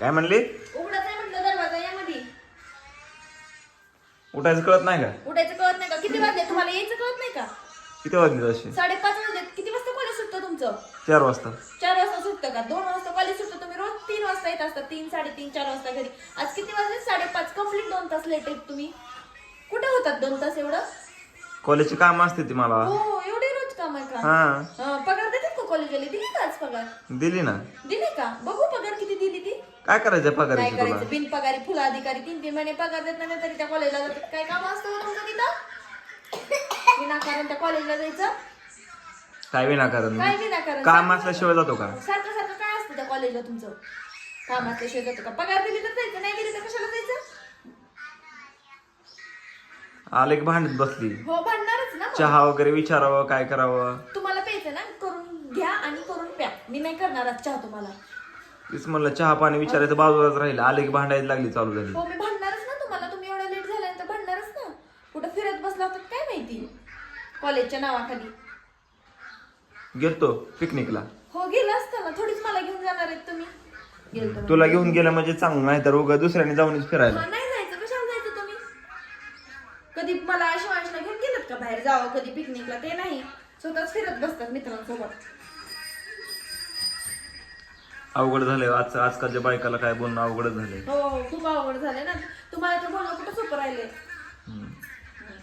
काय म्हणली? उघडत नाही म्हटलं दरवाजा यामध्ये उठायचं कळत नाही का? उठायचं कळत नाही का? किती वाजले? तुम्हाला यायचं कळत नाही का? किती वाजले तसे साडेपाच वाजले. किती वाजता कॉलेज सुटतं तुमचं? चार वाजता. चार वाजता सुटतं का? दोन वाजता कॉलेज सुटतं? तुम्ही रोज तीन वाजता येत असता. तीन साडेतीन चार वाजता घरी. आज किती वाजले? साडेपाच. कंप्लीट दोन तास लेट आहेत तुम्ही. कुठे होतात दोन तास एवढं? कॉलेजची काम असते ती मला. हो एवढे रोज काम आहे का? हा. हा, पगार देतात का कॉलेजवाले दिली का आज पगार? दिली ना. दिली का? बघू पगार किती दिली ती. काय करायचं काय पगाराची तुला करायचं? बिन पगारी फुल अधिकारी तीन तीन महिने पगार देत नाही तरी त्या कॉलेजला जातात. काय काम असतं तुमचं तिथं? विनाकारण त्या कॉलेजला जायचं? काय विनाकारण? काय विनाकारण? काम असल्याशिवाय जातो का? सारखं सारखं काय असतं त्या कॉलेजला तुमचं? काम असल्याशिवाय जातो का? पगार दिली तर जायचं नाही दिली तर कशाला जायचं? आले की भांडत बसली. हो भांडणारच ना मग. चहा वगैरे विचारावं काय करावं? तुम्हाला प्यायचं ना? करून घ्या आणि करून प्या. मी नाही करणार आज चहा तुम्हाला. तीच म्हणलं चहा पाणी विचारायचं बाजूलाच राहिलं. आले की भांडायला लागली चालू झाली. हो मी भांडणारच ना तुम्हाला. तुम्ही एवढं लेट झाल्यानंतर भांडणारच ना. कुठं फिरत बसला होतात काय माहिती? कॉलेजच्या नावाखाली. गेलतो पिकनिकला. हो गेलं असतं ना. थोडीच मला घेऊन जाणार आहेत तुम्ही. गेलतो तुला घेऊन गेलं म्हणजे चांगलं नाही तर उगा दुसऱ्याने जाऊनच फिरायला. हा, नाही जायचं. कशाला जायचं तुम्ही? कधी मला शिवांशला घेऊन गेलात का बाहेर? जावं कधी पिकनिकला? ते नाही. स्वतःच फिरत बसतात मित्रांसोबत. अवघड झालंय. आज आजकालच्या बायकाला काय बोलणं अवघडच झालंय. हो खूप आवड झाले ना. तुम्हाला तर बोलणं कुठं सोपं राहिले? हम्म.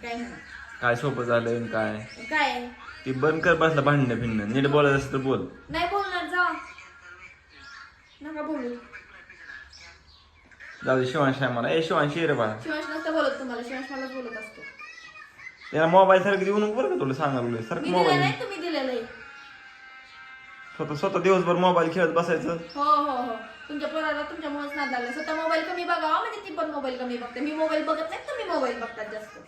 काय म्हणा? काय सोपं झालंय आणि काय? काय? ती बंद कर बसला भांडणं भिन्न नीट बोलायचं असेल तर बोल. नाही बोलणार जा. नका बोलू. जाऊ दे शिवांश आहे मला. ए शिवांश रे बाळा. शिवांश नसतं बोलत तुम्हाला. शिवांश मलाच बोलत असतो. त्याला मोबाईल सारखं देऊ नको बरं का तुला सांगायला मी सारखं दिलेलं मोबाईल आहे तुम्ही दिलेलं आहे. स्वतः स्वतः दिवसभर मोबाईल खेळत बसायचं. हो हो हो. तुमच्या पोराला तुमच्यामुळेच नाद लागला स्वतः मोबाईल कमी बघावा म्हणजे ती पण मोबाईल कमी बघते. मी मोबाईल बघत नाही तुम्ही मोबाईल बघतात जास्त.